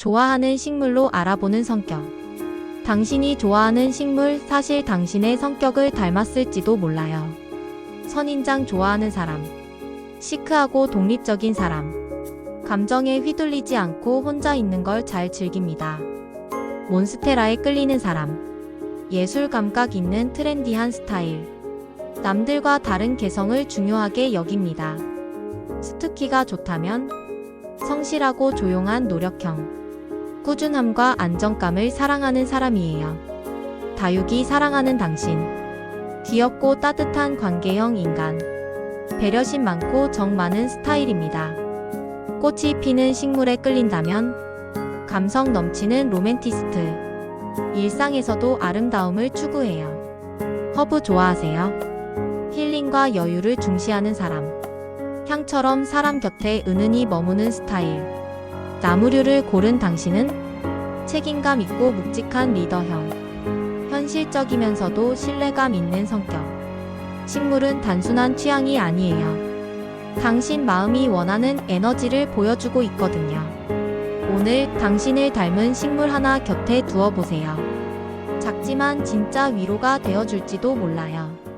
좋아하는 식물로 알아보는 성격. 당신이 좋아하는 식물 사실 당신의 성격을 닮았을지도 몰라요. 선인장 좋아하는 사람. 시크하고 독립적인 사람. 감정에 휘둘리지 않고 혼자 있는 걸 잘 즐깁니다. 몬스테라에 끌리는 사람. 예술 감각 있는 트렌디한 스타일. 남들과 다른 개성을 중요하게 여깁니다. 스투키가 좋다면 성실하고 조용한 노력형. 꾸준함과 안정감을 사랑하는 사람이에요. 다육이 사랑하는 당신. 귀엽고 따뜻한 관계형 인간. 배려심 많고 정 많은 스타일입니다. 꽃이 피는 식물에 끌린다면 감성 넘치는 로맨티스트. 일상에서도 아름다움을 추구해요. 허브 좋아하세요? 힐링과 여유를 중시하는 사람. 향처럼 사람 곁에 은은히 머무는 스타일. 나무류를 고른 당신은 책임감 있고 묵직한 리더형. 현실적이면서도 신뢰감 있는 성격. 식물은 단순한 취향이 아니에요. 당신 마음이 원하는 에너지를 보여주고 있거든요. 오늘 당신을 닮은 식물 하나 곁에 두어 보세요. 작지만 진짜 위로가 되어줄지도 몰라요.